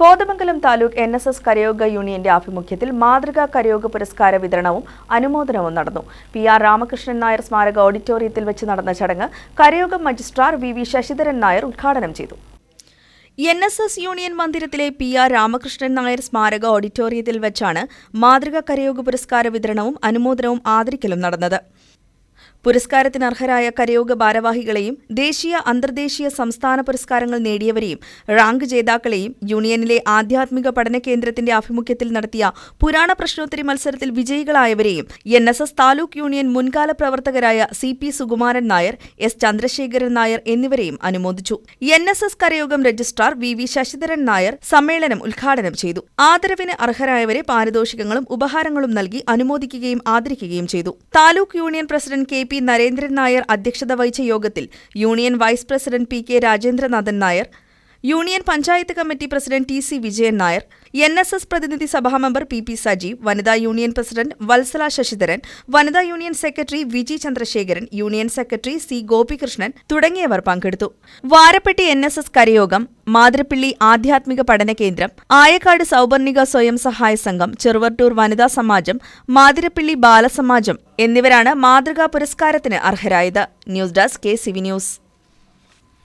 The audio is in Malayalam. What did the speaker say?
Kothamangalam taluk N S S കരയോഗ യൂണിയന്റെ ആഭിമുഖ്യത്തിൽ മാതൃകാ കരയോഗ പുരസ്കാര വിതരണവും അനുമോദനവും നടന്നു. പി ആർ രാമകൃഷ്ണൻ നായർ സ്മാരക ഓഡിറ്റോറിയത്തിൽ വെച്ച് നടന്ന ചടങ്ങ് കരയോഗ മജിസ്ട്രാർ വി വി ശശിധരൻ നായർ ഉദ്ഘാടനം ചെയ്തു. എൻ എസ് എസ് യൂണിയൻ മന്ദിരത്തിലെ പി ആർ രാമകൃഷ്ണൻ നായർ സ്മാരക ഓഡിറ്റോറിയത്തിൽ വെച്ചാണ് മാതൃകാ കരയോഗ പുരസ്കാര വിതരണവും അനുമോദനവും ആദരിക്കലും നടന്നത്. പുരസ്കാരത്തിന് അർഹരായ കരയോഗ ഭാരവാഹികളെയും ദേശീയ അന്തർദേശീയ സംസ്ഥാന പുരസ്കാരങ്ങൾ നേടിയവരെയും റാങ്ക് ജേതാക്കളെയും യൂണിയനിലെ ആധ്യാത്മിക പഠന കേന്ദ്രത്തിന്റെ ആഭിമുഖ്യത്തിൽ നടത്തിയ പുരാണ പ്രശ്നോത്തരി മത്സരത്തിൽ വിജയികളായവരെയും N S S taluk union മുൻകാല പ്രവർത്തകരായ C P Sukumaran Nair S Chandrasekharan Nair എന്നിവരെയും അനുമോദിച്ചു. N S S കരയോഗം registrar V V Sasidharan Nair സമ്മേളനം ഉദ്ഘാടനം ചെയ്തു. ആദരവിന് അർഹരായവരെ പാരിതോഷികങ്ങളും ഉപഹാരങ്ങളും നൽകി അനുമോദിക്കുകയും ആദരിക്കുകയും ചെയ്തു. Taluk union president K P Narendran Nair അധ്യക്ഷത വഹിച്ച യോഗത്തിൽ union vice president P K Rajendranathan Nair union panchayat committee president T C Vijayan Nair N S S പ്രതിനിധി സഭാ മെമ്പർ പി പി സജീവ് വനിതാ യൂണിയൻ പ്രസിഡന്റ് വത്സല ശശിധരൻ വനിതാ union secretary Viji Chandrasekharan union secretary C Gopikrishnan തുടങ്ങിയവർ പങ്കെടുത്തു. വാരപ്പെട്ടി എൻ എസ് എസ് കരയോഗം മാതിരപ്പിള്ളി ആധ്യാത്മിക പഠന കേന്ദ്രം ആയക്കാട് സൗപർണിക സ്വയം സഹായ സംഘം ചെറുവട്ടൂർ വനിതാ സമാജം മാതിരപ്പിള്ളി ബാലസമാജം എന്നിവരാണ് മാതൃകാ പുരസ്കാരത്തിന് അർഹരായത്. News desk K CV news.